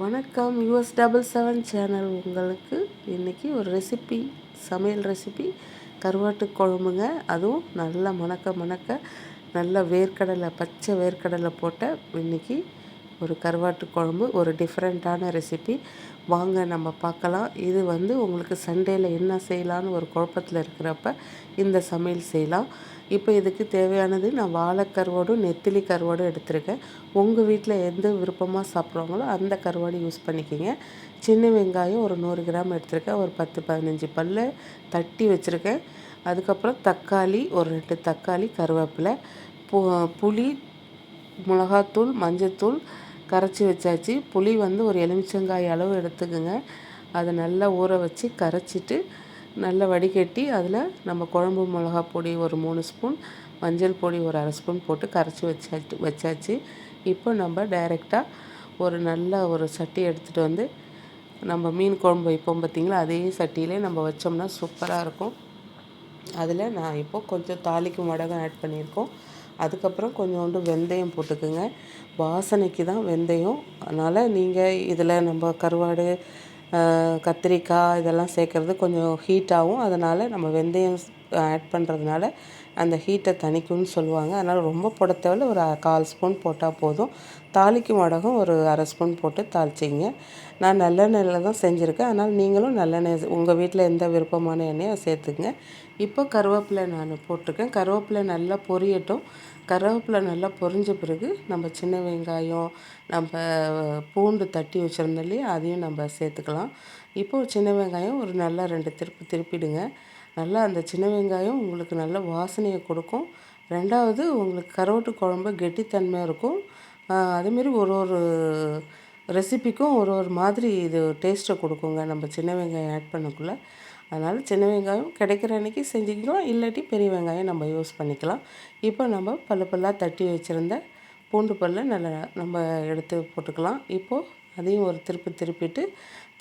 வணக்கம் US double seven channel உங்களுக்கு இன்றைக்கி ஒரு ரெசிபி சமையல் ரெசிபி கருவாட்டு குழம்புங்க. அதுவும் நல்லா மணக்க மணக்க நல்ல வேர்க்கடலை பச்சை வேர்க்கடலை போட்ட இன்றைக்கி ஒரு கருவாட்டு குழம்பு ஒரு டிஃப்ரெண்ட்டான ரெசிபி வாங்க நம்ம பார்க்கலாம். இது வந்து உங்களுக்கு சண்டேயில் என்ன செய்யலான்னு ஒரு குழப்பத்தில் இருக்கிறப்ப இந்த சமையல் செய்யலாம். இப்போ இதுக்கு தேவையானது நான் வாழைக்கருவாடும் நெத்திலி கருவாடும் எடுத்திருக்கேன். உங்கள் வீட்டில் எந்த விருப்பமாக சாப்பிட்றாங்களோ அந்த கருவாடு யூஸ் பண்ணிக்கிங்க. சின்ன வெங்காயம் ஒரு நூறு கிராம் எடுத்திருக்கேன். ஒரு பத்து பதினஞ்சு பல்ல தட்டி வச்சுருக்கேன். அதுக்கப்புறம் தக்காளி ஒரு ரெண்டு தக்காளி கருவேப்பிலை புளி மிளகாத்தூள் மஞ்சத்தூள் கரைச்சி வச்சாச்சு. புளி வந்து ஒரு எலுமிச்சங்காய் அளவு எடுத்துக்கோங்க. அதை நல்லா ஊற வச்சு கரைச்சிட்டு நல்லா வடிகட்டி அதில் நம்ம குழம்பு மிளகா பொடி ஒரு மூணு ஸ்பூன் மஞ்சள் பொடி ஒரு அரை ஸ்பூன் போட்டு கரைச்சி வச்சாச்சு வச்சாச்சு. இப்போ நம்ம டைரெக்டாக ஒரு நல்ல ஒரு சட்டி எடுத்துகிட்டு வந்து நம்ம மீன் குழம்பு வைப்போம் பார்த்திங்களா அதே சட்டியிலே நம்ம வச்சோம்னா சூப்பராக இருக்கும். அதில் நான் இப்போது கொஞ்சம் தாளிக்கும் வடகம் ஆட் பண்ணியிருக்கோம். அதுக்கப்புறம் கொஞ்சோண்டு வெந்தயம் போட்டுக்குங்க. வாசனைக்கு தான் வெந்தயம். அதனால் நீங்கள் இதில் நம்ம கருவாடு கத்திரிக்காய் இதெல்லாம் சேர்க்குறது கொஞ்சம் ஹீட்டாகவும் அதனால் நம்ம வெந்தயம் ஆட் பண்ணுறதுனால அந்த ஹீட்டை தணிக்கும்னு சொல்லுவாங்க. அதனால் ரொம்ப போட தேவையில்ல. ஒரு கால் ஸ்பூன் போட்டால் போதும். தாளிக்கும் வடகம் ஒரு அரை ஸ்பூன் போட்டு தாளிச்சிங்க. நான் நல்லெண்ணெயில் தான் செஞ்சுருக்கேன். அதனால் நீங்களும் நல்லெண்ணெய் உங்கள் வீட்டில் எந்த விருப்பமான எண்ணெயை சேர்த்துக்குங்க. இப்போ கருவேப்பிலை நான் போட்டிருக்கேன். கருவேப்பிலை நல்லா பொரியட்டும். கருவேப்பிலை நல்லா பொரிஞ்ச பிறகு நம்ம சின்ன வெங்காயம் நம்ம பூண்டு தட்டி வச்சுருந்தோம் இல்லையா? அதையும் நம்ம சேர்த்துக்கலாம். இப்போது சின்ன வெங்காயம் ஒரு நல்லா ரெண்டு திருப்பி திருப்பிடுங்க. நல்லா அந்த சின்ன வெங்காயம் உங்களுக்கு நல்ல வாசனையை கொடுக்கும். ரெண்டாவது உங்களுக்கு கருவாட்டு குழம்பு கெட்டித்தன்மையாக இருக்கும். அதேமாரி ஒரு ஒரு ரெசிபிக்கும் ஒரு ஒரு மாதிரி இது டேஸ்ட்டை கொடுக்குங்க நம்ம சின்ன வெங்காயம் ஆட் பண்ணக்குள்ளே. அதனால் சின்ன வெங்காயம் கிடைக்கிற அன்றைக்கி செஞ்சுக்கலாம் இல்லாட்டி பெரிய வெங்காயம் நம்ம யூஸ் பண்ணிக்கலாம். இப்போ நம்ம பல்லு பல்லாக தட்டி வச்சுருந்த பூண்டு பல்ல நல்லா நம்ம எடுத்து போட்டுக்கலாம். இப்போது அதையும் ஒரு திருப்பி திருப்பிட்டு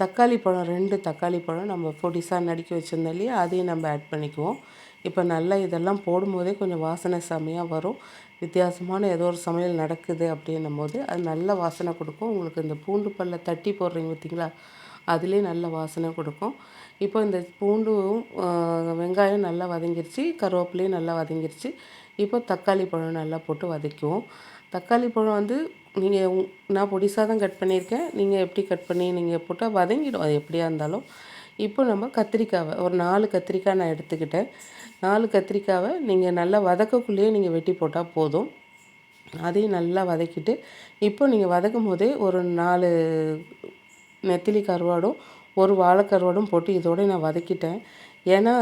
தக்காளி பழம் ரெண்டு தக்காளி பழம் நம்ம பொடிசாக நடுக்கி வச்சுருந்தோம் இல்லையா? அதையும் நம்ம ஆட் பண்ணிக்குவோம். இப்போ நல்லா இதெல்லாம் போடும்போதே கொஞ்சம் வாசனை செம்மையாக வரும். வித்தியாசமான ஏதோ ஒரு சமையல் நடக்குது அப்படின்னும் போது அது நல்ல வாசனை கொடுக்கும். உங்களுக்கு இந்த பூண்டு பல்ல தட்டி போடுறீங்க பார்த்தீங்களா? அதுலேயே நல்ல வாசனை கொடுக்கும். இப்போ இந்த பூண்டும் வெங்காயம் நல்லா வதங்கிருச்சு கருவேப்பிலையும் நல்லா வதங்கிருச்சு. இப்போ தக்காளி பழம் நல்லா போட்டு வதக்குவோம். தக்காளி பழம் வந்து நீங்கள் நான் பொடிசாக தான் கட் பண்ணியிருக்கேன். நீங்கள் எப்படி கட் பண்ணி நீங்கள் போட்டால் வதங்கிடும். அது எப்படியா இருந்தாலும். இப்போ நம்ம கத்திரிக்காவை ஒரு நாலு கத்திரிக்காய் நான் எடுத்துக்கிட்டேன். நாலு கத்திரிக்காவை நீங்கள் நல்லா வதக்கக்குள்ளேயே நீங்கள் வெட்டி போட்டால் போதும். அதையும் நல்லா வதக்கிட்டு இப்போ நீங்கள் வதக்கும் போதே ஒரு நாலு நெத்திலி கருவாடும் ஒரு வாழைக்கருவாடும் போட்டு இதோடு நான் வதக்கிட்டேன். ஏன்னா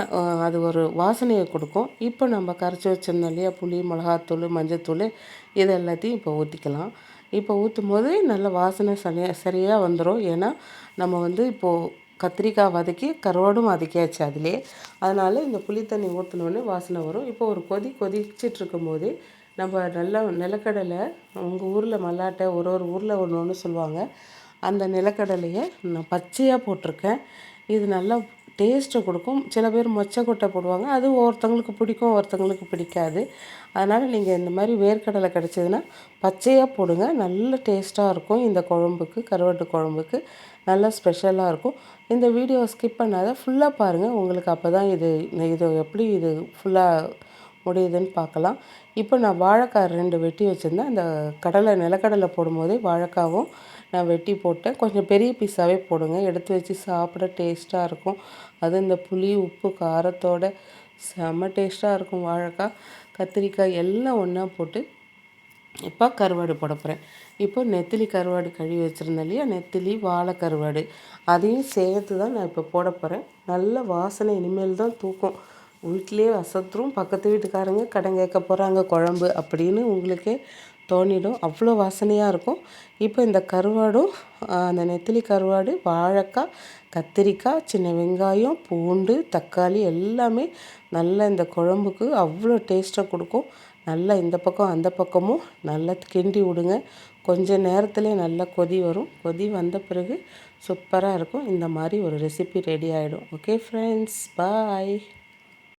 அது ஒரு வாசனையை கொடுக்கும். இப்போ நம்ம கரைச்சி வச்சிருந்தோம் இல்லையா புளி மிளகாத்தூள் மஞ்சத்தூள் இது எல்லாத்தையும் இப்போ ஊற்றிக்கலாம் இப்போ ஊற்றும் போது நல்ல வாசனை சரியாக சரியாக வந்துடும் ஏன்னா நம்ம வந்து இப்போது கத்திரிக்காய் வதக்கி கருவாடும் வதக்கியாச்சு அதிலே. அதனால் இந்த புளி தண்ணி ஊற்றினோடனே வாசனை வரும். இப்போ ஒரு கொதி கொதிச்சிட்டு இருக்கும்போது நம்ம நல்லா நிலக்கடலை உங்கள் ஊரில் மல்லாட்டை ஒரு ஒரு ஊரில் ஒன்று ஒன்று சொல்லுவாங்க. அந்த நிலக்கடலையை நான் பச்சையாக போட்டிருக்கேன். இது நல்லா டேஸ்ட்டை கொடுக்கும். சில பேர் மொச்சக்கொட்டை போடுவாங்க. அது ஒருத்தவங்களுக்கு பிடிக்கும் ஒருத்தவங்களுக்கு பிடிக்காது. அதனால் நீங்கள் இந்த மாதிரி வேர்க்கடலை கிடச்சிதுன்னா பச்சையாக போடுங்க. நல்ல டேஸ்ட்டாக இருக்கும். இந்த குழம்புக்கு கருவாட்டு குழம்புக்கு நல்லா ஸ்பெஷலாக இருக்கும். இந்த வீடியோவை ஸ்கிப் பண்ணாத ஃபுல்லாக பாருங்கள் உங்களுக்கு அப்போ தான் இது இது எப்படி இது ஃபுல்லாக முடியுதுன்னு பார்க்கலாம். இப்போ நான் வாழைக்காய் ரெண்டு வெட்டி வச்சுருந்தேன். அந்த கடலை நிலக்கடலை போடும்போதே வாழைக்காவும் நான் வெட்டி போட்டேன். கொஞ்சம் பெரிய பீஸாகவே போடுங்க. எடுத்து வச்சு சாப்பிட டேஸ்ட்டாக இருக்கும். அது இந்த புளி உப்பு காரத்தோட செம்ம டேஸ்ட்டாக இருக்கும் வாழைக்காய். கத்திரிக்காய் எல்லாம் ஒன்றா போட்டு இப்போ கருவாடு போட போகிறேன் இப்போ நெத்திலி கருவாடு கழுவி வச்சுருந்தேன் இல்லையா? நெத்திலி வாழை கருவாடு. அதையும் சேர்த்து தான் நான் இப்போ போட போகிறேன் நல்ல வாசனை இனிமேல் தான் தூக்கும். வீட்லேயே வசத்துரும் பக்கத்து வீட்டுக்காரங்க கடன் கேட்க போகிறாங்க குழம்பு அப்படின்னு உங்களுக்கே தோணிடும். அவ்வளோ வாசனையாக இருக்கும். இப்போ இந்த கருவாடும் அந்த நெத்திலி கருவாடு வாழைக்காய் கத்திரிக்காய் சின்ன வெங்காயம் பூண்டு தக்காளி எல்லாமே நல்லா இந்த குழம்புக்கு அவ்வளோ டேஸ்ட்டாக கொடுக்கும். நல்லா இந்த பக்கம் அந்த பக்கமும் நல்லா கிண்டி விடுங்க. கொஞ்சம் நேரத்தில் நல்லா கொதி வரும். கொதி வந்த பிறகு சூப்பராக இருக்கும். இந்த மாதிரி ஒரு ரெசிபி ரெடி ஆகிடும் ஓகே ஃப்ரெண்ட்ஸ் பாய்